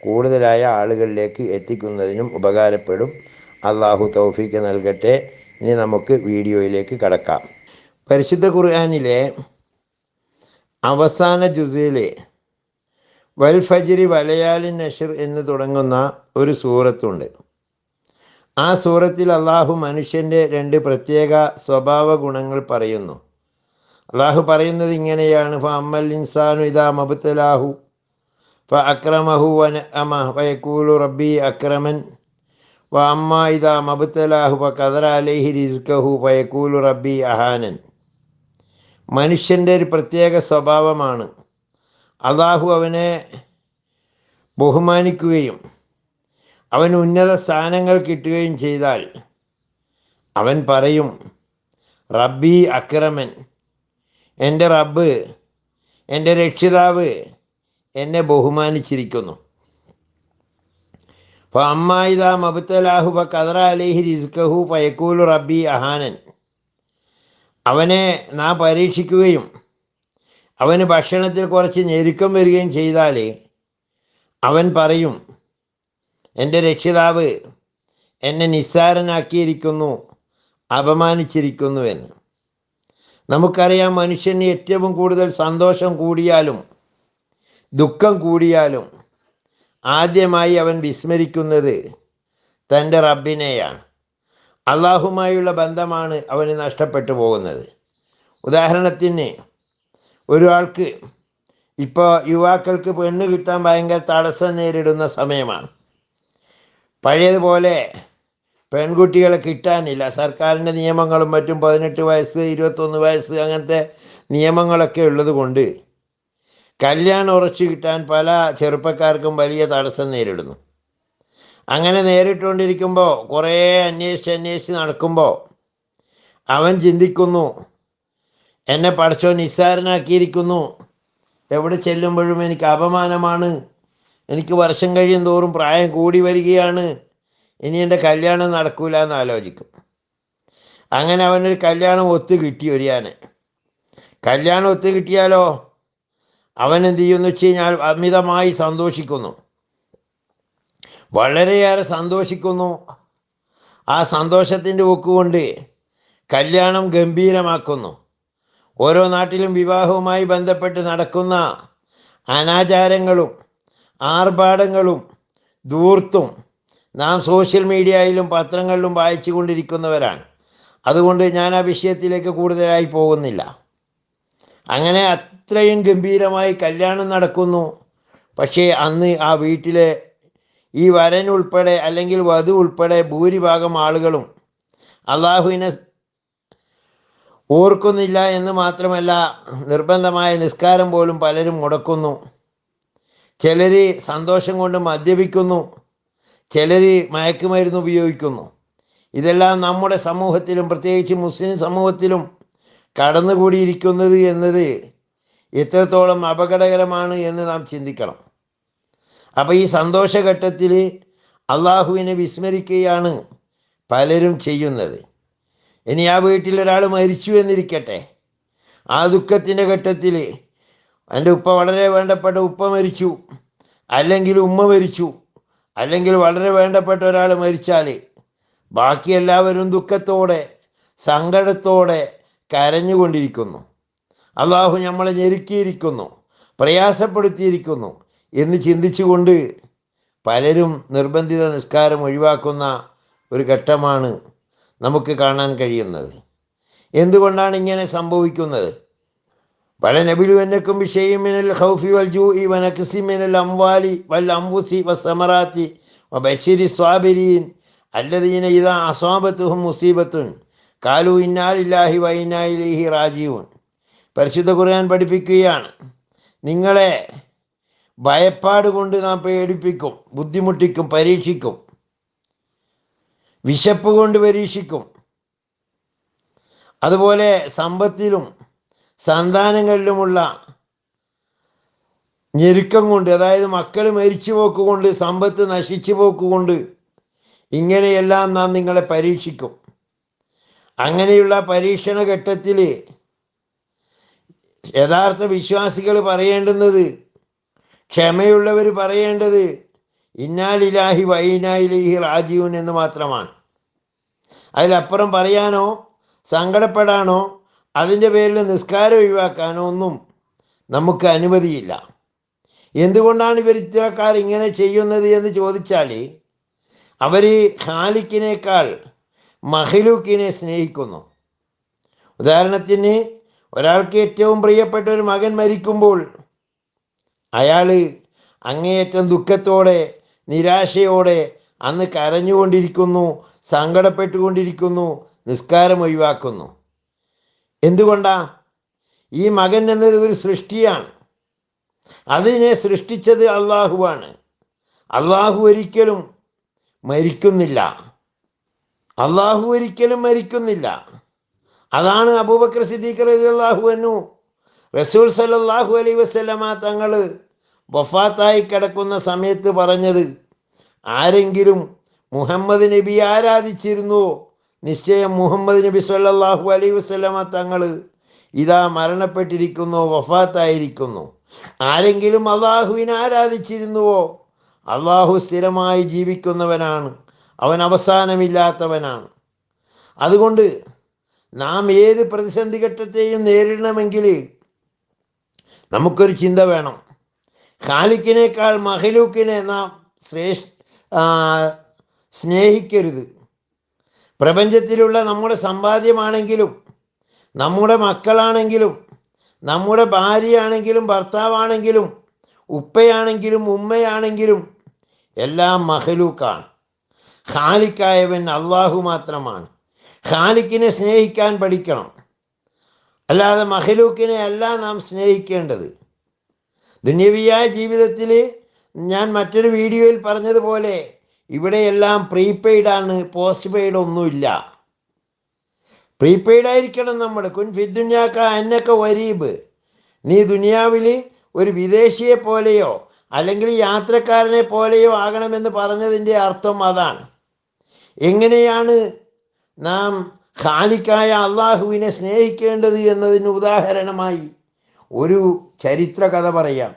കൂടുതലായ ആളുകളിലേക്ക് എത്തിക്കുന്നതിനും ഉപകാരപ്പെടും. അള്ളാഹു തൗഫീക്ക് നൽകട്ടെ. ഇനി നമുക്ക് വീഡിയോയിലേക്ക് കടക്കാം. പരിശുദ്ധ ഖുർആാനിലെ അവസാന ജുസയിലെ വൽ ഫജിരി വലയാലി നഷർ എന്ന് തുടങ്ങുന്ന ഒരു സൂറത്തുണ്ട്. ആ സൂറത്തിൽ അള്ളാഹു മനുഷ്യന്റെ രണ്ട് പ്രത്യേക സ്വഭാവ ഗുണങ്ങൾ പറയുന്നു. അള്ളാഹു പറയുന്നത് ഇങ്ങനെയാണ് ഫ ഇൻസാനു ഇതാ മബുത്തലാഹു ഫ ونأمه ويقول ربي أكرما وأما إذا വ فقدر عليه رزقه ويقول ربي أهانا മനുഷ്യന്റെ ഒരു പ്രത്യേക സ്വഭാവമാണ്. അള്ളാഹു അവനെ ബഹുമാനിക്കുകയും അവൻ ഉന്നത സ്ഥാനങ്ങൾ കിട്ടുകയും ചെയ്താൽ അവൻ പറയും റബ്ബി അക്രമൻ. എന്റെ റബ്ബ് എന്റെ രക്ഷിതാവ് എന്നെ ബഹുമാനിച്ചിരിക്കുന്നു. അപ്പോൾ അമ്മായിദ മബുത്തലാഹു ബ കദറ അലിഹി റിസ്കഹു ഫയക്കൂലു റബ്ബി അഹാനൻ. അവനെ നാം പരീക്ഷിക്കുകയും അവന് ഭക്ഷണത്തിൽ കുറച്ച് ഞെരുക്കം വരികയും ചെയ്താൽ അവൻ പറയും എന്റെ രക്ഷിതാവ് എന്നെ നിസ്സാരനാക്കിയിരിക്കുന്നു അപമാനിച്ചിരിക്കുന്നു എന്ന് നമുക്കറിയാം മനുഷ്യന് ഏറ്റവും കൂടുതൽ സന്തോഷം കൂടിയാലും ദുഃഖം കൂടിയാലും ആദ്യമായി അവൻ വിസ്മരിക്കുന്നത് തന്റെ റബ്ബിനെയാണ്. അള്ളാഹുമായുള്ള ബന്ധമാണ് അവന് നഷ്ടപ്പെട്ടു പോകുന്നത്. ഉദാഹരണത്തിന് ഒരാൾക്ക് ഇപ്പോൾ യുവാക്കൾക്ക് പെണ്ണ് കിട്ടാൻ ഭയങ്കര തടസ്സം നേരിടുന്ന സമയമാണ്. പഴയതുപോലെ പെൺകുട്ടികളെ കിട്ടാനില്ല. സർക്കാരിന്റെ നിയമങ്ങളും മറ്റും പതിനെട്ട് വയസ്സ് ഇരുപത്തൊന്ന് വയസ്സ് അങ്ങനത്തെ നിയമങ്ങളൊക്കെ ഉള്ളത് കൊണ്ട് കല്യാണം ഉറച്ചു കിട്ടാൻ പല ചെറുപ്പക്കാർക്കും വലിയ തടസ്സം നേരിടുന്നു. അങ്ങനെ നേരിട്ടുകൊണ്ടിരിക്കുമ്പോൾ കുറേ അന്വേഷിച്ച് അന്വേഷിച്ച് നടക്കുമ്പോൾ അവൻ ചിന്തിക്കുന്നു എന്നെ പഠിച്ചോ നിസ്സാരനാക്കിയിരിക്കുന്നു. എവിടെ ചെല്ലുമ്പോഴും എനിക്ക് അപമാനമാണ്. എനിക്ക് വർഷം കഴിയും തോറും പ്രായം കൂടി വരികയാണ്. ഇനി എന്റെ കല്യാണം നടക്കൂല എന്ന് ആലോചിക്കും. അങ്ങനെ അവനൊരു കല്യാണം ഒത്തു കിട്ടി ഒരിയാനെ. കല്യാണം ഒത്തു കിട്ടിയാലോ? അവൻ എന്ത് ചെയ്യുമെന്ന് വെച്ച് കഴിഞ്ഞാൽ അമിതമായി സന്തോഷിക്കുന്നു. വളരെയേറെ സന്തോഷിക്കുന്നു. ആ സന്തോഷത്തിന്റെ ഒക്കുകൊണ്ട് കല്യാണം ഗംഭീരമാക്കുന്നു. ഓരോ നാട്ടിലും വിവാഹവുമായി ബന്ധപ്പെട്ട് നടക്കുന്ന അനാചാരങ്ങളും ആർഭാടങ്ങളും ദൂർത്തും നാം സോഷ്യൽ മീഡിയയിലും പത്രങ്ങളിലും വായിച്ചു കൊണ്ടിരിക്കുന്നവരാണ് അതുകൊണ്ട് ഞാൻ ആ വിഷയത്തിലേക്ക് കൂടുതലായി പോകുന്നില്ല. അങ്ങനെ അത്രയും ഗംഭീരമായി കല്യാണം നടക്കുന്നു. പക്ഷേ അന്ന് ആ വീട്ടിലെ ഈ വരൻ ഉൾപ്പെടെ അല്ലെങ്കിൽ വധു ഉൾപ്പെടെ ഭൂരിഭാഗം ആളുകളും അള്ളാഹുവിനെ ഓർക്കുന്നില്ല എന്ന് മാത്രമല്ല നിർബന്ധമായ നിസ്കാരം പോലും പലരും മുടക്കുന്നു. ചിലർ സന്തോഷം കൊണ്ട് മദ്യപിക്കുന്നു ചിലർ മയക്കുമരുന്ന് ഉപയോഗിക്കുന്നു. ഇതെല്ലാം നമ്മുടെ സമൂഹത്തിലും പ്രത്യേകിച്ച് മുസ്ലിം സമൂഹത്തിലും കടന്നുകൂടിയിരിക്കുന്നത് എന്നത് എത്രത്തോളം അപകടകരമാണ് എന്ന് നാം ചിന്തിക്കണം. അപ്പോൾ ഈ സന്തോഷഘട്ടത്തിൽ അള്ളാഹുവിനെ വിസ്മരിക്കുകയാണ് പലരും ചെയ്യുന്നത്. ഇനി ആ വീട്ടിൽ ഒരാൾ മരിച്ചു എന്നിരിക്കട്ടെ. ആ ദുഃഖത്തിന്റെ ഘട്ടത്തിൽ എന്റെ ഉപ്പ വളരെ വേണ്ടപ്പെട്ട ഉപ്പ മരിച്ചു. അല്ലെങ്കിൽ ഉമ്മ മരിച്ചു. അല്ലെങ്കിൽ വളരെ വേണ്ടപ്പെട്ട ഒരാൾ മരിച്ചാൽ ബാക്കി എല്ലാവരും ദുഃഖത്തോടെ സങ്കടത്തോടെ കരഞ്ഞുകൊണ്ടിരിക്കുന്നു. അള്ളാഹു നമ്മളെ ഞെരുക്കിയിരിക്കുന്നു പ്രയാസപ്പെടുത്തിയിരിക്കുന്നു എന്ന് ചിന്തിച്ചുകൊണ്ട് പലരും നിർബന്ധിത നിസ്കാരം ഒഴിവാക്കുന്ന ഒരു ഘട്ടമാണ് നമുക്ക് കാണാൻ കഴിയുന്നത്. എന്തുകൊണ്ടാണ് ഇങ്ങനെ സംഭവിക്കുന്നത്? പല നബിലുവന്നക്കും വിഷയം മിനൽ ഖൗഫി വൽ ജൂഇ വനക്സി മിനൽ അംവാലി വൽ അംഫുസി വസ്സമറാത്തി വബശിരി സ്വാബിരീൻ അല്ലദീന ഇദാ അസ്വാബത്തുഹും മുസീബത്തുൻ കാലു ഇന്നാലില്ലാഹി വൈനായിലേഹി റാജീവൻ പരിശുദ്ധ ഖുർആൻ പഠിപ്പിക്കുകയാണ്. നിങ്ങളെ ഭയപ്പാട് കൊണ്ട് നാം പേടിപ്പിക്കും ബുദ്ധിമുട്ടിക്കും പരീക്ഷിക്കും. വിശപ്പ് കൊണ്ട് പരീക്ഷിക്കും. അതുപോലെ സമ്പത്തിലും സന്താനങ്ങളിലുമുള്ള ഞെരുക്കം കൊണ്ട് അതായത് മക്കൾ മരിച്ചു പോക്കുകൊണ്ട് സമ്പത്ത് നശിച്ചു പോക്കുകൊണ്ട് ഇങ്ങനെയെല്ലാം നാം നിങ്ങളെ പരീക്ഷിക്കും. അങ്ങനെയുള്ള പരീക്ഷണ ഘട്ടത്തിൽ യഥാർത്ഥ വിശ്വാസികൾ പറയേണ്ടുന്നത് ക്ഷമയുള്ളവർ പറയേണ്ടത് ഇന്നാലിലാഹി വൈനായിലേഹി റാജീവൻ എന്ന് മാത്രമാണ്. അതിലപ്പുറം പറയാനോ സങ്കടപ്പെടാനോ അതിന്റെ പേരിൽ നിസ്കാരം ഒഴിവാക്കാനോ ഒന്നും നമുക്ക് അനുമതിയില്ല. എന്തുകൊണ്ടാണ് ഇവർ ഇത്തരക്കാർ ഇങ്ങനെ ചെയ്യുന്നത് എന്ന് ചോദിച്ചാൽ അവർ ഖാലിക്കിനേക്കാൾ മഹിലൂക്കിനെ സ്നേഹിക്കുന്നു. ഉദാഹരണത്തിന് ഒരാൾക്ക് ഏറ്റവും പ്രിയപ്പെട്ട ഒരു മകൻ മരിക്കുമ്പോൾ അയാൾ അങ്ങേയറ്റം ദുഃഖത്തോടെ നിരാശയോടെ അന്ന് കരഞ്ഞുകൊണ്ടിരിക്കുന്നു സങ്കടപ്പെട്ടുകൊണ്ടിരിക്കുന്നു നിസ്കാരം ഒഴിവാക്കുന്നു. എന്തുകൊണ്ടാ? ഈ മകൻ എന്നത് ഒരു സൃഷ്ടിയാണ്. അതിനെ സൃഷ്ടിച്ചത് അള്ളാഹുവാണ്. അള്ളാഹു ഒരിക്കലും മരിക്കുന്നില്ല. അള്ളാഹു ഒരിക്കലും മരിക്കുന്നില്ല. അതാണ് അബൂബക്കർ സിദ്ദീഖ് അലി അള്ളാഹു അൻഹു. റസൂൽ സല്ലല്ലാഹു അലൈ വസല്ലമ തങ്ങൾ വഫാത്തായി കിടക്കുന്ന സമയത്ത് പറഞ്ഞത് ആരെങ്കിലും മുഹമ്മദ് നബി ആരാധിച്ചിരുന്നുവോ നിശ്ചയം മുഹമ്മദ് നബി സല്ലല്ലാഹു അലൈ വസല്ലമ തങ്ങൾ ഇതാ മരണപ്പെട്ടിരിക്കുന്നു വഫാത്തായിരിക്കുന്നു. ആരെങ്കിലും അള്ളാഹുവിനെ ആരാധിച്ചിരുന്നുവോ? അള്ളാഹു സ്ഥിരമായി ജീവിക്കുന്നവനാണ്. അവൻ അവസാനമില്ലാത്തവനാണ്. അതുകൊണ്ട് നാം ഏത് പ്രതിസന്ധി ഘട്ടത്തെയും നേരിടണമെങ്കിൽ നമുക്കൊരു ചിന്ത വേണം. ഖാലിക്കിനേക്കാൾ മഹലൂക്കിനെ നാം ശ്രേഷ് സ്നേഹിക്കരുത്. പ്രപഞ്ചത്തിലുള്ള നമ്മുടെ സമ്പാദ്യമാണെങ്കിലും നമ്മുടെ മക്കളാണെങ്കിലും നമ്മുടെ ഭാര്യയാണെങ്കിലും ഭർത്താവാണെങ്കിലും ഉപ്പയാണെങ്കിലും ഉമ്മയാണെങ്കിലും എല്ലാം മഹലൂക്കാണ് ഖാലിക്കായവൻ അള്ളാഹു മാത്രമാണ്. ഖാലിക്കിനെ സ്നേഹിക്കാൻ പഠിക്കണം. അല്ലാതെ മഹലൂക്കിനെ അല്ല നാം സ്നേഹിക്കേണ്ടത്. ദുന്യവിയായ ജീവിതത്തിൽ ഞാൻ മറ്റൊരു വീഡിയോയിൽ പറഞ്ഞതുപോലെ ഇവിടെയെല്ലാം പ്രീപെയ്ഡ് ആണ് പോസ്റ്റ് പെയ്ഡ് ഒന്നുമില്ല പ്രീപെയ്ഡ് ആയിരിക്കണം നമ്മൾ കുൻ എന്നൊക്കെ വരീബ്. നീ ദുനിയാവിൽ ഒരു വിദേശിയെ പോലെയോ അല്ലെങ്കിൽ യാത്രക്കാരനെ പോലെയോ ആകണമെന്ന് പറഞ്ഞതിന്റെ അർത്ഥം അതാണ്. എങ്ങനെയാണ് നാം ഖാലിക്കായ അള്ളാഹുവിനെ സ്നേഹിക്കേണ്ടത് എന്നതിന് ഉദാഹരണമായി ഒരു ചരിത്ര കഥ പറയാം.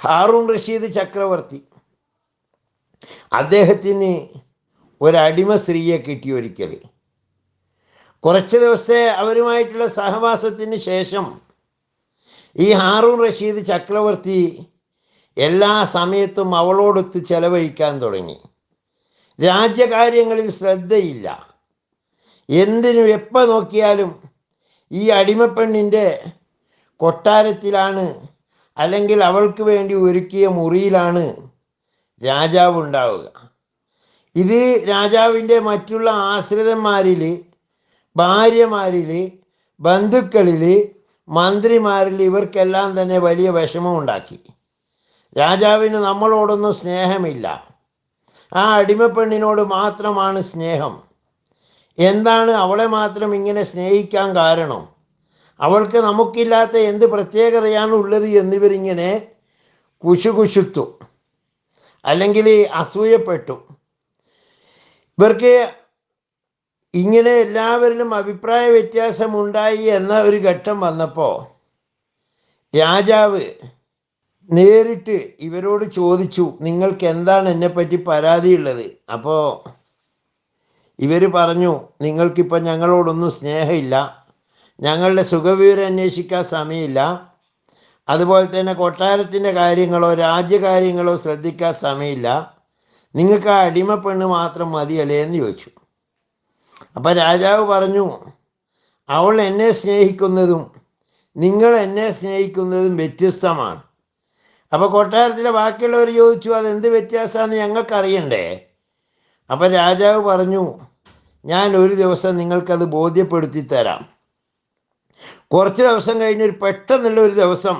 ഹാറൂൺ റഷീദ് ചക്രവർത്തി അദ്ദേഹത്തിന് ഒരടിമ സ്ത്രീയെ കിട്ടി ഒരിക്കൽ. കുറച്ച് ദിവസത്തെ അവരുമായിട്ടുള്ള സഹവാസത്തിന് ശേഷം ഈ ഹാറൂൺ റഷീദ് ചക്രവർത്തി എല്ലാ സമയത്തും അവളോടൊത്ത് ചെലവഴിക്കാൻ തുടങ്ങി. രാജ്യകാര്യങ്ങളിൽ ശ്രദ്ധയില്ല. എന്തിനും എപ്പോൾ നോക്കിയാലും ഈ അടിമപ്പെണ്ണിന്റെ കൊട്ടാരത്തിലാണ് അല്ലെങ്കിൽ അവൾക്ക് വേണ്ടി ഒരുക്കിയ മുറിയിലാണ് രാജാവ് ഉണ്ടാവുക ഇത് രാജാവിന്റെ മറ്റുള്ള ആശ്രിതന്മാരിൽ ഭാര്യമാരിൽ ബന്ധുക്കളിൽ മന്ത്രിമാരിൽ ഇവർക്കെല്ലാം തന്നെ വലിയ വിഷമം ഉണ്ടാക്കി രാജാവിന് നമ്മളോടൊന്നും സ്നേഹമില്ല. ആ അടിമപ്പെണ്ണിനോട് മാത്രമാണ് സ്നേഹം. എന്താണ് അവളെ മാത്രം ഇങ്ങനെ സ്നേഹിക്കാൻ കാരണം? അവൾക്ക് നമുക്കില്ലാത്ത എന്ത് പ്രത്യേകതയാണ് ഉള്ളത് എന്നിവരിങ്ങനെ കുശുകുശുത്തു അല്ലെങ്കിൽ അസൂയപ്പെട്ടു. ഇവർക്ക് ഇങ്ങനെ എല്ലാവരിലും അഭിപ്രായ വ്യത്യാസമുണ്ടായി എന്ന ഒരു ഘട്ടം വന്നപ്പോൾ രാജാവ് നേരിട്ട് ഇവരോട് ചോദിച്ചു നിങ്ങൾക്ക് എന്താണ് എന്നെ എന്നെപ്പറ്റി പരാതിയുള്ളത്? അപ്പോൾ ഇവർ പറഞ്ഞു നിങ്ങൾക്കിപ്പോൾ ഞങ്ങളോടൊന്നും സ്നേഹമില്ല. ഞങ്ങളുടെ സുഖവിവരം അന്വേഷിക്കാൻ സമയമില്ല. അതുപോലെ തന്നെ കൊട്ടാരത്തിന്റെ കാര്യങ്ങളോ രാജ്യകാര്യങ്ങളോ ശ്രദ്ധിക്കാൻ സമയമില്ല. നിങ്ങൾക്ക് ആ അടിമ പെണ്ണ് മാത്രം മതിയല്ലേ? എന്ന് ചോദിച്ചു. അപ്പം രാജാവ് പറഞ്ഞു അവൾ എന്നെ സ്നേഹിക്കുന്നതും നിങ്ങൾ എന്നെ സ്നേഹിക്കുന്നതും വ്യത്യസ്തമാണ്. അപ്പോൾ കൊട്ടാരത്തിലെ ബാക്കിയുള്ളവർ ചോദിച്ചു അതെന്ത് വ്യത്യാസമാണെന്ന് ഞങ്ങൾക്കറിയണ്ടേ? അപ്പോൾ രാജാവ് പറഞ്ഞു ഞാൻ ഒരു ദിവസം നിങ്ങൾക്കത് ബോധ്യപ്പെടുത്തി തരാം. കുറച്ച് ദിവസം കഴിഞ്ഞ് ഒരു പെട്ടെന്നുള്ള ഒരു ദിവസം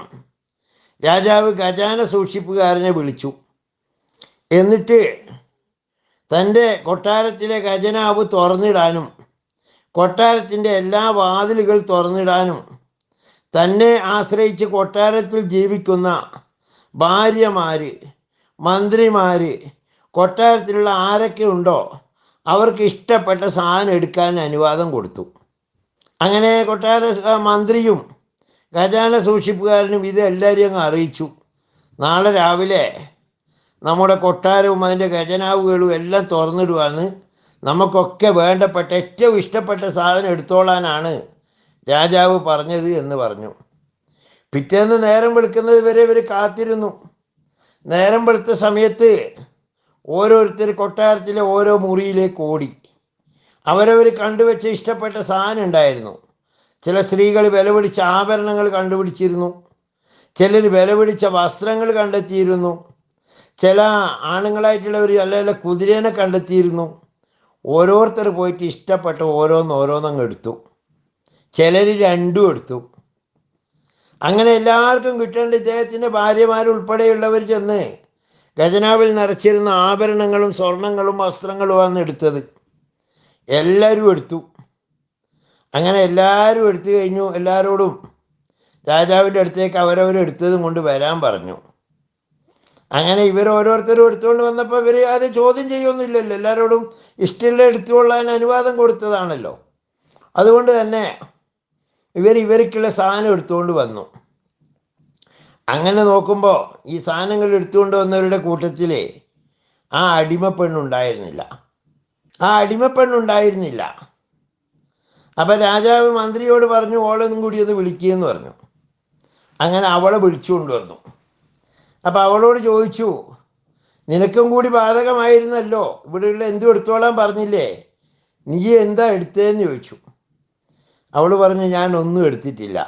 രാജാവ് ഖജാന സൂക്ഷിപ്പുകാരനെ വിളിച്ചു. എന്നിട്ട് തന്റെ കൊട്ടാരത്തിലെ ഖജനാവ് തുറന്നിടാനും കൊട്ടാരത്തിന്റെ എല്ലാ വാതിലുകൾ തുറന്നിടാനും തന്നെ ആശ്രയിച്ച് കൊട്ടാരത്തിൽ ജീവിക്കുന്ന ഭാര്യമാർ മന്ത്രിമാർ കൊട്ടാരത്തിലുള്ള ആരൊക്കെ ഉണ്ടോ അവർക്ക് ഇഷ്ടപ്പെട്ട സാധനം എടുക്കാൻ അനുവാദം കൊടുത്തു. അങ്ങനെ കൊട്ടാര മന്ത്രിയും ഖജാന സൂക്ഷിപ്പുകാരനും ഇത് എല്ലാവരെയും അങ്ങ് അറിയിച്ചു. നാളെ രാവിലെ നമ്മുടെ കൊട്ടാരവും അതിന്റെ ഖജനാവുകളും എല്ലാം തുറന്നിടുവാന്ന് നമുക്കൊക്കെ വേണ്ടപ്പെട്ട ഏറ്റവും ഇഷ്ടപ്പെട്ട സാധനം എടുത്തോളാനാണ് രാജാവ് പറഞ്ഞത് എന്ന് പറഞ്ഞു. പിറ്റേന്ന് നേരം വെളുക്കുന്നത് വരെ ഇവർ കാത്തിരുന്നു. നേരം വെളുത്ത സമയത്ത് ഓരോരുത്തർ കൊട്ടാരത്തിലെ ഓരോ മുറിയിലേക്ക് ഓടി. അവരവർ കണ്ടുവച്ച ഇഷ്ടപ്പെട്ട സാധനം ഉണ്ടായിരുന്നു. ചില സ്ത്രീകൾ വിലപിടിച്ച ആഭരണങ്ങൾ കണ്ടുപിടിച്ചിരുന്നു. ചിലർ വിലപിടിച്ച വസ്ത്രങ്ങൾ കണ്ടെത്തിയിരുന്നു. ചില ആണുങ്ങളായിട്ടുള്ളവർ അല്ല കുതിരേനെ കണ്ടെത്തിയിരുന്നു. ഓരോരുത്തർ പോയിട്ട് ഇഷ്ടപ്പെട്ട ഓരോന്ന് ഓരോന്നങ്ങ് എടുത്തു. ചിലർ രണ്ടും എടുത്തു. അങ്ങനെ എല്ലാവർക്കും കിട്ടേണ്ട ഇദ്ദേഹത്തിന്റെ ഭാര്യമാരുൾപ്പെടെയുള്ളവർ ചെന്ന് ഖജനാവിൽ നിറച്ചിരുന്ന ആഭരണങ്ങളും സ്വർണങ്ങളും വസ്ത്രങ്ങളുമാണ് എടുത്തത്. എല്ലാവരും എടുത്തു. അങ്ങനെ എല്ലാവരും എടുത്തു കഴിഞ്ഞു. എല്ലാവരോടും രാജാവിന്റെ അടുത്തേക്ക് അവരവരെടുത്തതും കൊണ്ട് വരാൻ പറഞ്ഞു. അങ്ങനെ ഇവർ ഓരോരുത്തരും എടുത്തുകൊണ്ട് വന്നപ്പോൾ ഇവർ അത് ചോദ്യം ചെയ്യൊന്നുമില്ലല്ലോ എല്ലാവരോടും ഇഷ്ടമുള്ള എടുത്തുകൊള്ളാൻ അനുവാദം കൊടുത്തതാണല്ലോ. അതുകൊണ്ട് തന്നെ ഇവർ ഇവർക്കുള്ള സാധനം എടുത്തുകൊണ്ട് വന്നു. അങ്ങനെ നോക്കുമ്പോൾ ഈ സാധനങ്ങൾ എടുത്തുകൊണ്ട് വന്നവരുടെ കൂട്ടത്തിൽ ആ അടിമപ്പെണ്ണുണ്ടായിരുന്നില്ല ആ അടിമപ്പെണ്ണുണ്ടായിരുന്നില്ല അപ്പം രാജാവ് മന്ത്രിയോട് പറഞ്ഞു ഓളൊന്നും കൂടി ഒന്ന് വിളിക്കുകയെന്ന് പറഞ്ഞു. അങ്ങനെ അവളെ വിളിച്ചുകൊണ്ട് വന്നു. അപ്പം അവളോട് ചോദിച്ചു നിനക്കും കൂടി ബാധകമായിരുന്നല്ലോ? ഇവിടെയുള്ള എന്തും എടുത്തോളാൻ പറഞ്ഞില്ലേ? നീ എന്താ എടുത്തതെന്ന് ചോദിച്ചു. അവൾ പറഞ്ഞു ഞാൻ ഒന്നും എടുത്തിട്ടില്ല.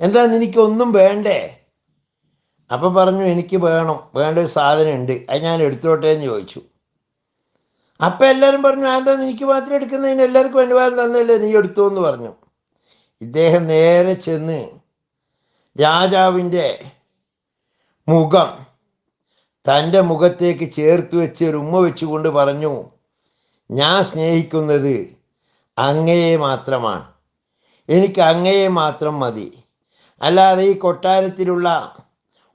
എന്താ നിനക്കൊന്നും വേണ്ടേ? അപ്പം പറഞ്ഞു എനിക്ക് വേണം വേണ്ട ഒരു സാധനം ഉണ്ട് അത് ഞാൻ എടുത്തോട്ടേ എന്ന് ചോദിച്ചു. അപ്പം എല്ലാവരും പറഞ്ഞു എന്താ എനിക്ക് മാത്രം എടുക്കുന്നതിന് എല്ലാവർക്കും അനുവാദം തന്നല്ലേ നീ എടുത്തു എന്ന് പറഞ്ഞു. ഇദ്ദേഹം നേരെ ചെന്ന് രാജാവിന്റെ മുഖം തന്റെ മുഖത്തേക്ക് ചേർത്ത് വെച്ച് ഒരു ഉമ്മ വെച്ചുകൊണ്ട് പറഞ്ഞു ഞാൻ സ്നേഹിക്കുന്നത് അങ്ങയെ മാത്രമാണ്. എനിക്ക് അങ്ങയെ മാത്രം മതി. അല്ലാതെ ഈ കൊട്ടാരത്തിലുള്ള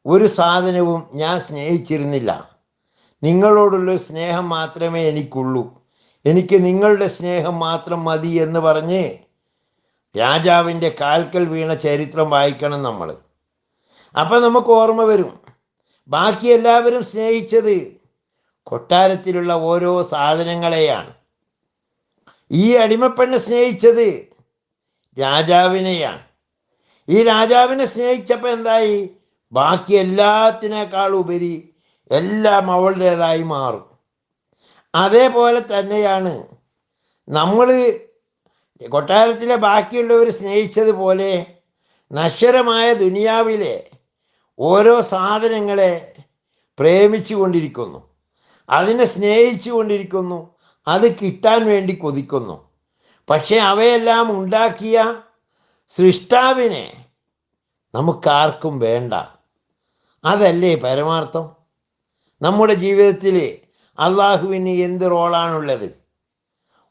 ഒരു സാധനവും ഞാൻ സ്നേഹിച്ചിരുന്നില്ല. നിങ്ങളോടുള്ള സ്നേഹം മാത്രമേ എനിക്കുള്ളൂ. എനിക്ക് നിങ്ങളുടെ സ്നേഹം മാത്രം മതി എന്ന് പറഞ്ഞ് രാജാവിന്റെ കാൽക്കൽ വീണ ചരിത്രം വായിക്കണം നമ്മൾ. അപ്പം നമുക്ക് ഓർമ്മ വരും. ബാക്കി എല്ലാവരും സ്നേഹിച്ചത് കൊട്ടാരത്തിലുള്ള ഓരോ സാധനങ്ങളെയാണ്. ഈ അടിമപ്പെണ്ണ് സ്നേഹിച്ചത് രാജാവിനെയാണ്. ഈ രാജാവിനെ സ്നേഹിച്ചപ്പോൾ എന്തായി? ബാക്കി എല്ലാത്തിനേക്കാൾ ഉപരി എല്ലാം അവളുടേതായി മാറും. അതേപോലെ തന്നെയാണ് നമ്മൾ കൊട്ടാരത്തിലെ ബാക്കിയുള്ളവർ സ്നേഹിച്ചതുപോലെ നശ്വരമായ ദുനിയാവിലെ ഓരോ സാധനങ്ങളെ പ്രേമിച്ചു കൊണ്ടിരിക്കുന്നു. അതിനെ സ്നേഹിച്ചു കൊണ്ടിരിക്കുന്നു. അത് കിട്ടാൻ വേണ്ടി കൊതിക്കുന്നു. പക്ഷേ അവയെല്ലാം ഉണ്ടാക്കിയ സൃഷ്ടാവിനെ നമുക്കാർക്കും വേണ്ട. അതല്ലേ പരമാർത്ഥം? നമ്മുടെ ജീവിതത്തിൽ അള്ളാഹുവിന് എന്ത് റോളാണുള്ളത്?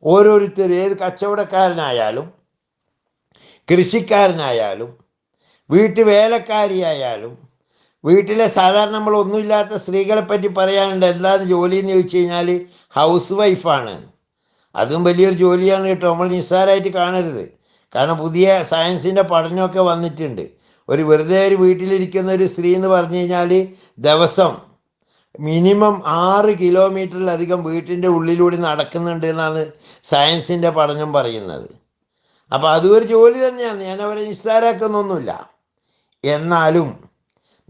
ഓരോരുത്തർ ഏത് കച്ചവടക്കാരനായാലും കൃഷിക്കാരനായാലും വീട്ടു വേലക്കാരിയായാലും വീട്ടിലെ സാധാരണ നമ്മൾ ഒന്നുമില്ലാത്ത സ്ത്രീകളെ പറ്റി പറയാനുണ്ട് എന്താണ് ജോലി എന്ന് ചോദിച്ചു കഴിഞ്ഞാൽ ഹൗസ് വൈഫാണ്. അതും വലിയൊരു ജോലിയാണ് കേട്ടോ. നമ്മൾ നിസ്സാരമായിട്ട് കാണരുത്. കാരണം പുതിയ സയൻസിന്റെ പഠനമൊക്കെ വന്നിട്ടുണ്ട്. ഒരു വെറുതെ ഒരു വീട്ടിലിരിക്കുന്ന ഒരു സ്ത്രീ എന്ന് പറഞ്ഞു കഴിഞ്ഞാൽ ദിവസം മിനിമം ആറ് കിലോമീറ്ററിലധികം വീട്ടിന്റെ ഉള്ളിലൂടെ നടക്കുന്നുണ്ട് എന്നാണ് സയൻസിന്റെ പഠനം പറയുന്നത്. അപ്പോൾ അതും ഒരു ജോലി തന്നെയാണ്. ഞാൻ അവരെ നിസ്സാരാക്കുന്നൊന്നുമില്ല. എന്നാലും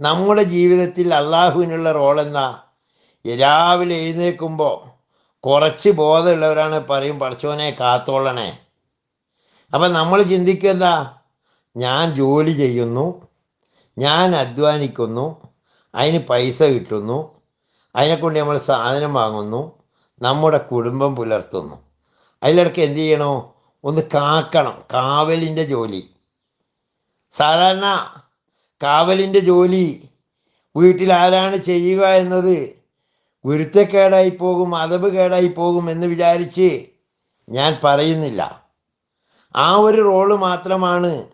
നമ്മുടെ ജീവിതത്തിൽ അള്ളാഹുവിനുള്ള റോൾ എന്താ? രാവിലെ എഴുന്നേൽക്കുമ്പോൾ കുറച്ച് ബോധമുള്ളവരാണ് പറയും പഠിച്ചോനെ കാത്തോളണേ. അപ്പം നമ്മൾ ചിന്തിക്കുക എന്താ? ഞാൻ ജോലി ചെയ്യുന്നു ഞാൻ അധ്വാനിക്കുന്നു അതിന് പൈസ കിട്ടുന്നു അതിനെക്കൊണ്ട് നമ്മൾ സാധനം വാങ്ങുന്നു നമ്മുടെ കുടുംബം പുലർത്തുന്നു. അതിലിടയ്ക്ക് എന്ത് ചെയ്യണോ? ഒന്ന് കാക്കണം. കാവലിന്റെ ജോലി. സാധാരണ കാവലിന്റെ ജോലി വീട്ടിൽ ആരാണ് ചെയ്യുക എന്നത് ഗുരുത്തക്കേടായി പോകും അതവ് കേടായി പോകും എന്ന് വിചാരിച്ച് ഞാൻ പറയുന്നില്ല. ആ ഒരു റോൾ മാത്രമാണ്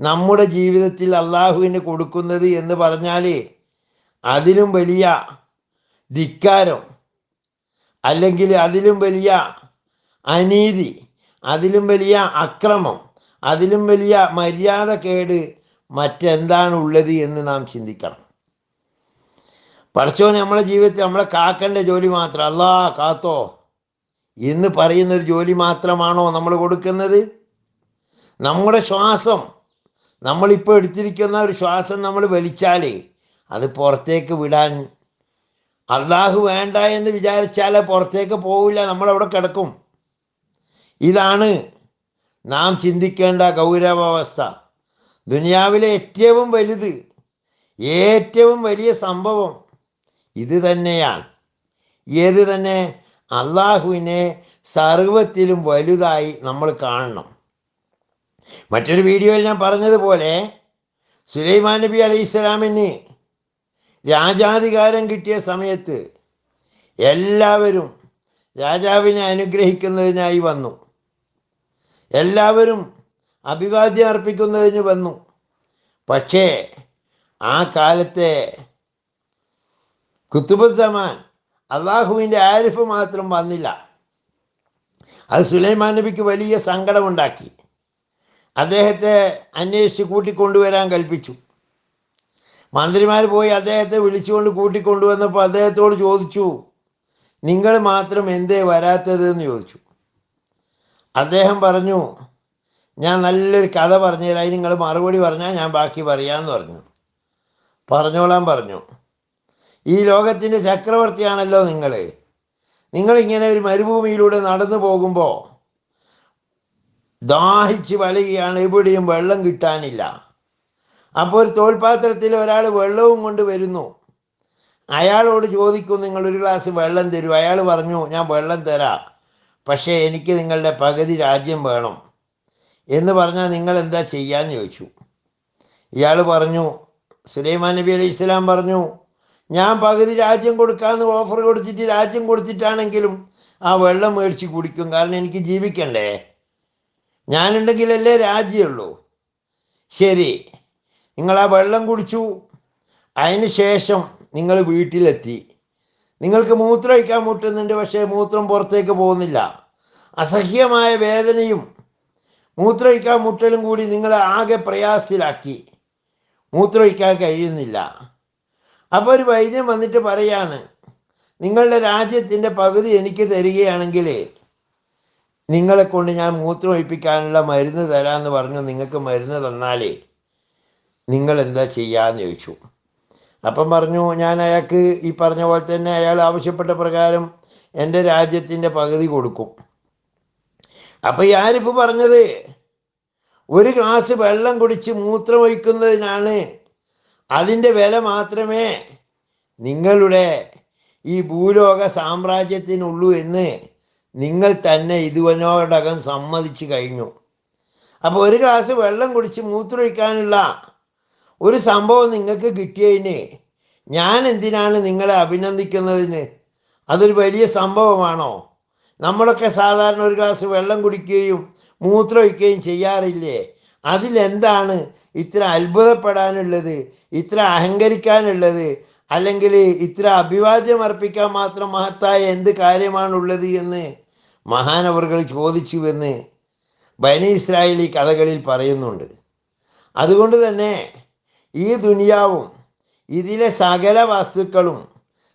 നമ്മുടെ ജീവിതത്തിൽ അള്ളാഹുവിന് കൊടുക്കുന്നത് എന്ന് പറഞ്ഞാൽ അതിലും വലിയ ധിക്കാരം അല്ലെങ്കിൽ അതിലും വലിയ അനീതി അതിലും വലിയ അക്രമം അതിലും വലിയ മര്യാദ കേട് മറ്റെന്താണ് ഉള്ളത് എന്ന് നാം ചിന്തിക്കണം. പഠിച്ചോൻ നമ്മളെ ജീവിതത്തിൽ നമ്മളെ കാക്കേണ്ട ജോലി മാത്രം. അല്ലാ കാത്തോ. എന്ന് പറയുന്ന ഒരു ജോലി മാത്രമാണോ നമ്മൾ കൊടുക്കുന്നത്? നമ്മുടെ ശ്വാസം. നമ്മളിപ്പോൾ എടുത്തിരിക്കുന്ന ഒരു ശ്വാസം നമ്മൾ വലിച്ചാൽ അത് പുറത്തേക്ക് വിടാൻ അള്ളാഹു വേണ്ട എന്ന് വിചാരിച്ചാൽ പുറത്തേക്ക് പോവില്ല നമ്മളവിടെ കിടക്കും. ഇതാണ് നാം ചിന്തിക്കേണ്ട ഗൗരവാവസ്ഥ. ദുനിയാവിലെ ഏറ്റവും വലുത് ഏറ്റവും വലിയ സംഭവം ഇത് തന്നെയാണ്. ഏത് തന്നെ? അള്ളാഹുവിനെ സർവത്തിലും വലുതായി നമ്മൾ കാണണം. മറ്റൊരു വീഡിയോയിൽ ഞാൻ പറഞ്ഞതുപോലെ സുലൈമാൻ നബി അലൈഹി ഇസ്ലാമിന് രാജാധികാരം കിട്ടിയ സമയത്ത് എല്ലാവരും രാജാവിനെ അനുഗ്രഹിക്കുന്നതിനായി വന്നു. എല്ലാവരും അഭിവാദ്യം അർപ്പിക്കുന്നതിന് വന്നു. പക്ഷേ ആ കാലത്തെ കുത്തുബുസമാൻ. അള്ളാഹുവിന്റെ ആരിഫ് മാത്രം വന്നില്ല. അത് സുലൈമാൻ നബിക്ക് വലിയ സങ്കടമുണ്ടാക്കി. അദ്ദേഹത്തെ അന്വേഷിച്ച് കൂട്ടിക്കൊണ്ടുവരാൻ കൽപ്പിച്ചു. മന്ത്രിമാർ പോയി അദ്ദേഹത്തെ വിളിച്ചുകൊണ്ട് കൂട്ടിക്കൊണ്ടുവന്നപ്പോൾ അദ്ദേഹത്തോട് ചോദിച്ചു നിങ്ങൾ മാത്രം എന്തേ വരാത്തത് എന്ന് ചോദിച്ചു. അദ്ദേഹം പറഞ്ഞു ഞാൻ നല്ലൊരു കഥ പറഞ്ഞുതരാം. നിങ്ങൾ മറുപടി പറഞ്ഞാൽ ഞാൻ ബാക്കി പറയാമെന്ന് പറഞ്ഞു. പറഞ്ഞോളാൻ പറഞ്ഞു. ഈ ലോകത്തിന്റെ ചക്രവർത്തിയാണല്ലോ നിങ്ങൾ നിങ്ങളിങ്ങനെ ഒരു മരുഭൂമിയിലൂടെ നടന്നു പോകുമ്പോൾ ദാഹിച്ച് വലയുകയാണ് എവിടെയും വെള്ളം കിട്ടാനില്ല. അപ്പോൾ ഒരു തോൽപാത്രത്തിൽ ഒരാൾ വെള്ളവും കൊണ്ട് വരുന്നു. അയാളോട് ചോദിക്കും നിങ്ങൾ ഒരു ഗ്ലാസ് വെള്ളം തരൂ. അയാൾ പറഞ്ഞു ഞാൻ വെള്ളം തരാം. പക്ഷേ എനിക്ക് നിങ്ങളുടെ പകുതി രാജ്യം വേണം. എന്ന് പറഞ്ഞാൽ നിങ്ങൾ എന്താ ചെയ്യാന്ന് ചോദിച്ചു. ഇയാൾ പറഞ്ഞു സുലൈമാൻ നബി അലൈഹി ഇസ്ലാം പറഞ്ഞു ഞാൻ പകുതി രാജ്യം കൊടുക്കാമെന്ന് ഓഫർ കൊടുത്തിട്ട് രാജ്യം കൊടുത്തിട്ടാണെങ്കിലും ആ വെള്ളം മേടിച്ച് കുടിക്കും. കാരണം എനിക്ക് ജീവിക്കണ്ടേ. ഞാനുണ്ടെങ്കിലല്ലേ രാജ്യമുള്ളൂ. ശരി. നിങ്ങൾ ആ വെള്ളം കുടിച്ചു. അതിന് ശേഷം നിങ്ങൾ വീട്ടിലെത്തി. നിങ്ങൾക്ക് മൂത്രമൊഴിക്കാൻ മുട്ടുന്നുണ്ട് പക്ഷേ മൂത്രം പുറത്തേക്ക് പോകുന്നില്ല. അസഹ്യമായ വേദനയും മൂത്രമൊഴിക്കാൻ മുട്ടലും കൂടി നിങ്ങളെ ആകെ പ്രയാസത്തിലാക്കി. മൂത്രമൊഴിക്കാൻ കഴിയുന്നില്ല. അപ്പോൾ ഒരു വൈദ്യം വന്നിട്ട് പറയാണ് നിങ്ങളുടെ രാജ്യത്തിന്റെ പകുതി എനിക്ക് തരികയാണെങ്കിൽ നിങ്ങളെ കൊണ്ട് ഞാൻ മൂത്രമൊഴിപ്പിക്കാനുള്ള മരുന്ന് തരാമെന്ന് പറഞ്ഞു നിങ്ങൾക്ക് മരുന്ന് തന്നാലേ നിങ്ങൾ എന്താ ചെയ്യാന്ന് ചോദിച്ചു. അപ്പം പറഞ്ഞു ഞാൻ അയാൾക്ക് ഈ പറഞ്ഞ പോലെ തന്നെ അയാൾ ആവശ്യപ്പെട്ട പ്രകാരം എന്റെ രാജ്യത്തിന്റെ പകുതി കൊടുക്കും. അപ്പം ഈ ആരിഫ് പറഞ്ഞത് ഒരു ഗ്ലാസ് വെള്ളം കുടിച്ച് മൂത്രമൊഴിക്കുന്നതിനാണ് അതിന്റെ വില മാത്രമേ നിങ്ങളുടെ ഈ ഭൂലോക സാമ്രാജ്യത്തിനുള്ളൂ എന്ന് നിങ്ങൾ തന്നെ ഇതുവനോടകം സമ്മതിച്ചു കഴിഞ്ഞു. അപ്പോൾ ഒരു ഗ്ലാസ് വെള്ളം കുടിച്ച് മൂത്രമൊഴിക്കാനുള്ള ഒരു സംഭവം നിങ്ങൾക്ക് കിട്ടിയതിന് ഞാൻ എന്തിനാണ് നിങ്ങളെ അഭിനന്ദിക്കുന്നതിന് അതൊരു വലിയ സംഭവമാണോ? നമ്മളൊക്കെ സാധാരണ ഒരു ഗ്ലാസ് വെള്ളം കുടിക്കുകയും മൂത്രമൊഴിക്കുകയും ചെയ്യാറില്ലേ? അതിലെന്താണ് ഇത്ര അത്ഭുതപ്പെടാനുള്ളത് ഇത്ര അഹങ്കരിക്കാനുള്ളത് അല്ലെങ്കിൽ ഇത്ര അഭിവാദ്യം അർപ്പിക്കാൻ മാത്രം മഹത്തായ എന്ത് കാര്യമാണുള്ളത് എന്ന് മഹാനവറുകൾ ചോദിച്ചുവെന്ന് ബനി ഇസ്രായേലി കഥകളിൽ പറയുന്നുണ്ട്. അതുകൊണ്ട് തന്നെ ഈ ദുനിയാവും ഇതിലെ സകല വസ്തുക്കളും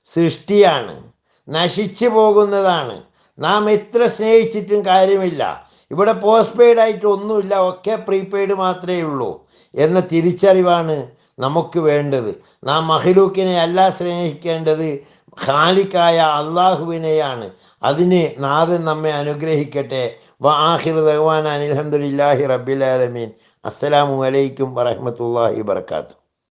സൃഷ്ടിയാണ് നശിച്ചു പോകുന്നതാണ്. നാം എത്ര സ്നേഹിച്ചിട്ടും കാര്യമില്ല. ഇവിടെ പോസ്റ്റ് പെയ്ഡ് ആയിട്ട് ഒന്നുമില്ല ഒക്കെ പ്രീപെയ്ഡ് മാത്രമേ ഉള്ളൂ. എന്ന തിരിച്ചറിവാണ് നമുക്ക് വേണ്ടത്. നാം മഹിലൂക്കിനെ അല്ല സ്നേഹിക്കേണ്ടത് ഖാലിക്കായ അള്ളാഹുവിനെയാണ് അതിന് നാഥൻ നമ്മെ അനുഗ്രഹിക്കട്ടെ. വാഹിർ ഭഗവാൻ അനിൽഹമുല്ലാഹി റബ്ബിലാലമീൻ അസ്സലാമു അലൈക്കും വറഹമത്തല്ലാഹി വർക്കാത്തു